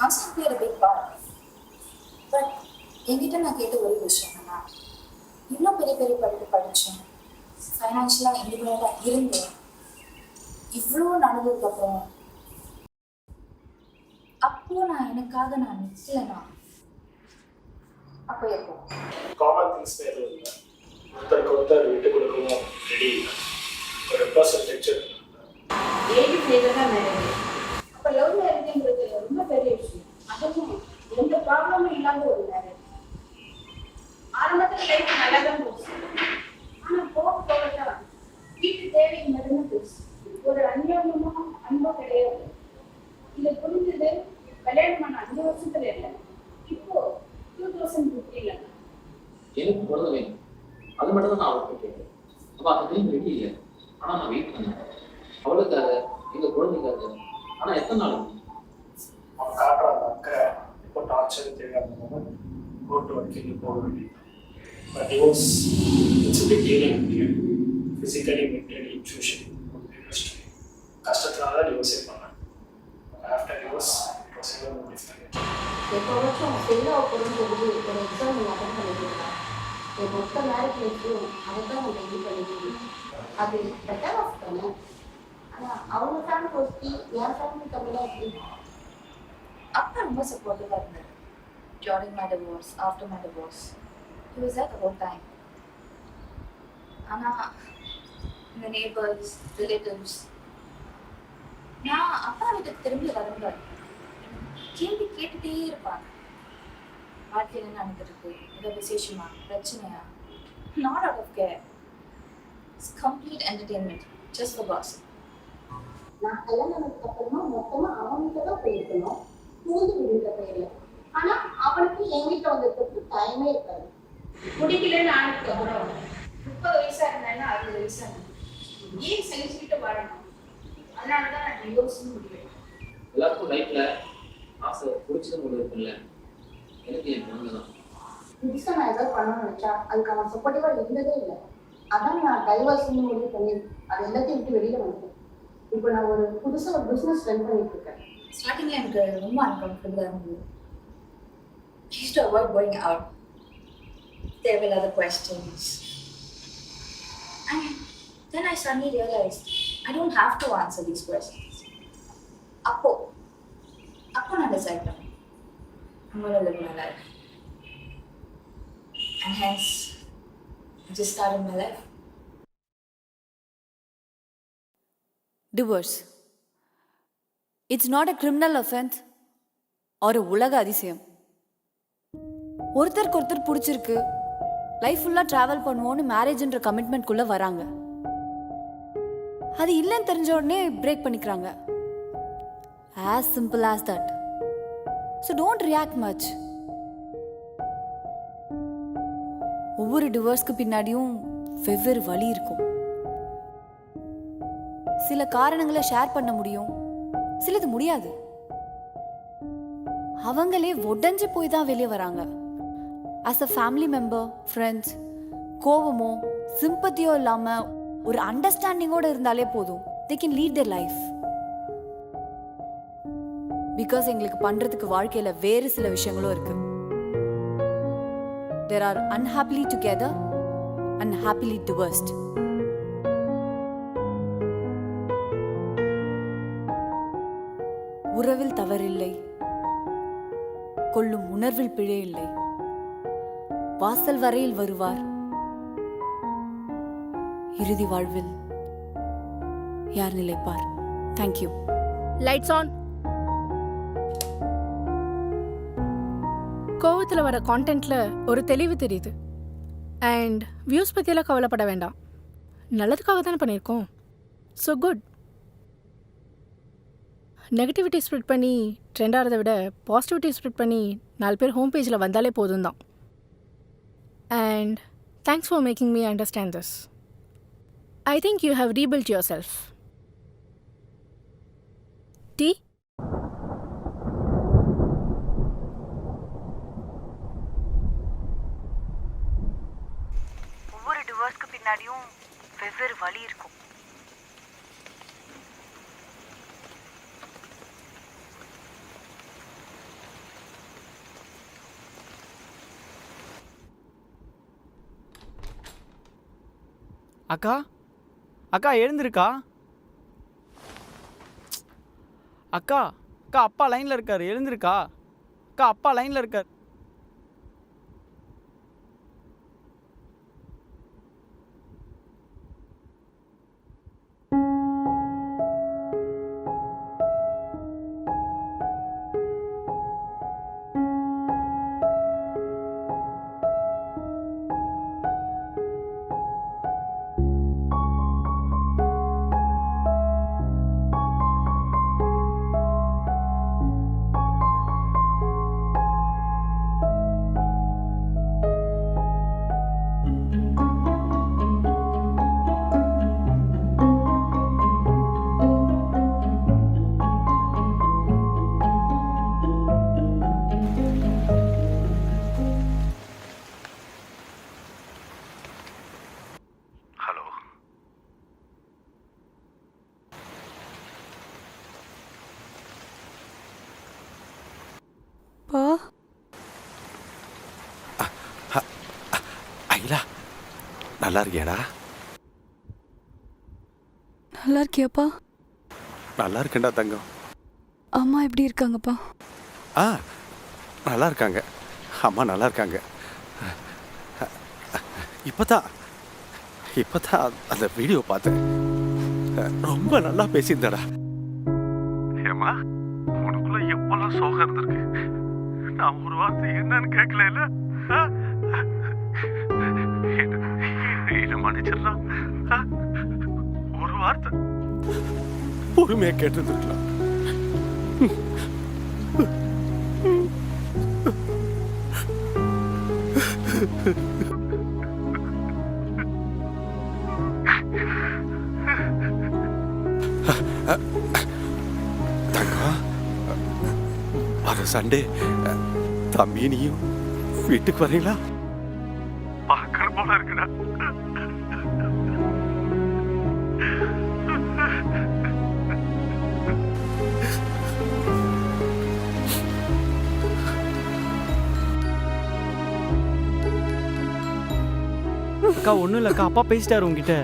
Constantly ஒரு big part but என்கிட்ட நான் கேட்ட ஒரு விஷயம் என்னன்னா இவ்வளோ பெரிய பெரிய படிப்பு படித்தேன் ஃபைனான்ஷியலாக இண்டிபெண்டாக இருந்தேன். இவ்வளோ நடந்ததுக்கப்புறம் அப்போ நான் எனக்காக நான் நிற்கலைனா அப்போ எப்போ? காமன் திங்ஸ் எதுவும் இல்லை. ஒருத்தருக்கு ஒருத்தர் விட்டு கொடுக்கவும் ரெடி இல்லை. ஒரு பர்சன்டேஜ் ஏழு பேர் தான் மேரேஜ்ங்கிறது ரொம்ப பெரிய விஷயம். அதுவும் எந்த ப்ராப்ளமும் இல்லாத ஒரு மேரேஜ் ஆரம்பத்தில் லைஃப் நல்லா தான் போச்சு. ஆனா போக போக தான் வீட்டு தேவை மட்டும்தான் போச்சு. ஒரு அந்யோன்யமோ அன்போ கிடையாது. இது புரிஞ்சது கல்யாணம் பண்ண அஞ்சு வருஷத்துல இல்லை. இப்போ டூ தௌசண்ட் ஃபிஃப்டீன்ல எனக்கு குழந்தை வேணும். அது மட்டும் தான் நான் அவர்கிட்ட கேட்டேன். அப்போ அந்த டைம் ரெடி இல்லை. ஆனால் நான் வெயிட் பண்ணேன். அவளுக்காக எங்கள் குழந்தைக்காக. ஆனால் எத்தனை நாள்? அவன் காட்டுற அந்த அக்கறை இப்போ டார்ச்சர் தெரியாத போது கோர்ட்டு வரைக்கும் போக வேண்டியது. But divorce it's big dealing physically mentally socially கஷ்டத்தினால டிவோர்ஸே பண்ணேன் after divorce it was even more difficult. எப்போவாச்சும் ஒரு எக்ஸாம் நீ அட்டன் பண்ணிருக்கலாம் என் மொத்த மேரேஜ் லைஃப்லையும் அதை தான் அது பெட்டர் ஆஃப் ஆனால் அவங்க ஃபேமிலி ஒட்டி என் ஃபேமிலி கம்மியாக அப்பா ரொம்ப சப்போர்ட்டிவாக இருந்தார். During my divorce after my divorce he was at the time ஆனால் இந்த நேபர்ஸ் ரிலேட்டிவ்ஸ் நான் அப்பா வீட்டுக்கு திரும்பி வரும்போது கேள்வி கேட்டுட்டே இருப்பாங்க. வாழ்க்கையில் என்ன நடந்துருக்கு? ஏதோ விசேஷமா? பிரச்சனையா? Not out of care it's complete entertainment just for pass நான் கல்யாணம் அப்புறமா மொத்தமாக அவங்க தான் போயிருக்கணும். புகுந்து வீடுன்ற பெயர்ல ஆனா அவனுக்கு என் வீட்டில் வந்திருக்கிறதுக்கு டைமே இருக்காது. பிடிக்கலன்னு ஆனதுக்கு அப்புறம் முப்பது வயசா இருந்தேன்னா அறுபது வயசா இருந்தேன் ஏன் செஞ்சுக்கிட்டு வரணும் அதனால தான் நான் டிவோர்ஸ்னு முடிவேன் எல்லாருக்கும் லைஃப்பில் ஆசை பிடிச்சது ஒன்று இருக்குல்ல எனக்கு என் குழந்தை தான். புதுசாக நான் ஏதாவது பண்ணணும்னு நினைச்சா அதுக்கு அவன் சப்போர்ட்டிவாக இருந்ததே இல்லை. அதான் நான் டைவர்ஸ்னு முடிவு பண்ணி அது எல்லாத்தையும் விட்டு வெளியில வந்துட்டேன். இப்போ நான் ஒரு புதுசா ஒரு பிசினஸ் ரன் பண்ணிட்டு இருக்கேன். ஸ்டார்டிங்கில் எனக்கு ரொம்ப அன்கம்ஃபர்டபுளாக இருந்தது used to avoid going out. There were other questions. And then I suddenly realized I don't have to answer these questions. அப்போ அப்போ நான் டிசைட் பண்ணேன் I'm gonna live my life. And hence, I just started my life. Divorce it's not a criminal offence ஒரு உலக அதிசயம். ஒருத்தருக்கு ஒருத்தர் பிடிச்சிருக்கு லைஃப் ஃபுல்லாக ட்ராவல் பண்ணுவோன்னு மேரேஜ்ன்ற கமிட்மெண்ட்குள்ளே வராங்க. அது இல்லைன்னு தெரிஞ்ச உடனே பிரேக் பண்ணிக்கிறாங்க. As simple as that so don't react much ஒவ்வொரு டிவோர்ஸ்க்கு பின்னாடியும் வெவ்வேறு வழி இருக்கும். சில காரணங்களை ஷேர் பண்ண முடியும். சிலது முடியாது. அவங்களே உடஞ்சு போய் தான் வெளியே வராங்க. As a family member friends கோவமோ சிம்பத்தியோ இல்லாம ஒரு அண்டர்ஸ்டாண்டிங்கோட இருந்தாலே போதும். They can lead the life because எங்களுக்கு பண்றதுக்கு வாழ்க்கையில வேறு சில விஷயங்களும் இருக்கு. தேர் ஆர் அன்ஹாப்பிலி டுகெதர் அன்ஹாப்பிலி டுவர்ஸ்ட் உறவில் தவறில்லை. கொள்ளும் உணர்வில் பிழை இல்லை. வாசல் வரையில் வருவார். இறுதி வாழ்வில் யார் நிலைப்பார்? தேங்க்யூ லைட்ஸ் ஆன் கோவத்தில் வர கான்டென்ட்ல ஒரு தெளிவு தெரியுது. அண்ட் வியூஸ் பற்றியெல்லாம் கவலைப்பட வேண்டாம். நல்லதுக்காக தானே பண்ணியிருக்கோம். ஸோ குட் நெகட்டிவிட்டி ஸ்ப்ரெட் பண்ணி ட்ரெண்ட் ஆகிறத விட பாசிட்டிவிட்டி ஸ்ப்ரெட் பண்ணி நாலு பேர் ஹோம் பேஜில் வந்தாலே போதும் தான் and thanks for making me understand this I think you have rebuild yourself D ஒவ்வொரு டிவோர்ஸ்க்கு பின்னாடியும் வெவ்வேறு வழி இருக்கும். அக்கா? அக்கா எழுந்திருக்கா? அக்கா அக்கா அப்பா லைனில் இருக்கார். எழுந்திருக்கா? அக்கா அப்பா லைனில் இருக்கார். நல்லா இருக்கியாடா? நல்லா இருக்கியாப்பா? நல்லா இருக்கேன்டா தங்கம். அம்மா எப்படி இருக்காங்கப்பா? ஆ நல்லா இருக்காங்க. அம்மா நல்லா இருக்காங்க. இப்போதான் இப்போதான் அந்த வீடியோ பார்த்தேன். ரொம்ப நல்லா பேசியிருந்தடா. ஏமா உனக்குள்ள எவ்வளவு சோகம் இருந்திருக்கு? நான் ஒரு வார்த்தை என்னன்னு கேட்கல ஒரு வார்த்தை. பொறுமையா கேட்டிருந்துருக்கலாம். தங்கம் வர சண்டே. தம்பி நீயும் வீட்டுக்கு வரீங்களா? பார்க்கணும் போல இருக்குடா. அக்கா ஒன்றும் இல்லைக்கா அப்பா பேசிட்டாரு உங்ககிட்ட